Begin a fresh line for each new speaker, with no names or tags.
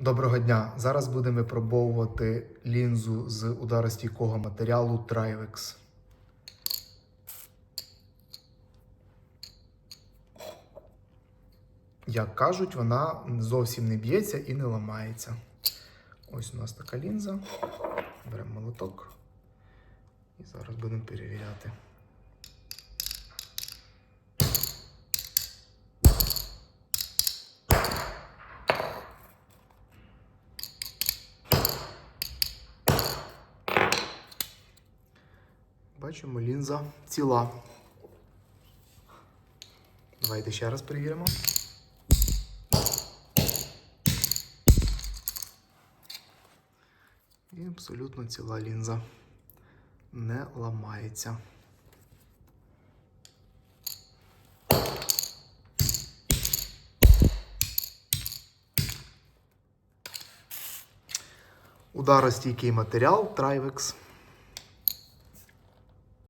Доброго дня! Зараз будемо випробовувати лінзу з ударостійкого матеріалу Trivex. Як кажуть, вона зовсім не б'ється і не ламається. Ось у нас така лінза. Беремо молоток і зараз будемо перевіряти. Бачимо, лінза ціла. Давайте ще раз перевіримо. І абсолютно ціла лінза. Не ламається. Ударостійкий матеріал Trivex.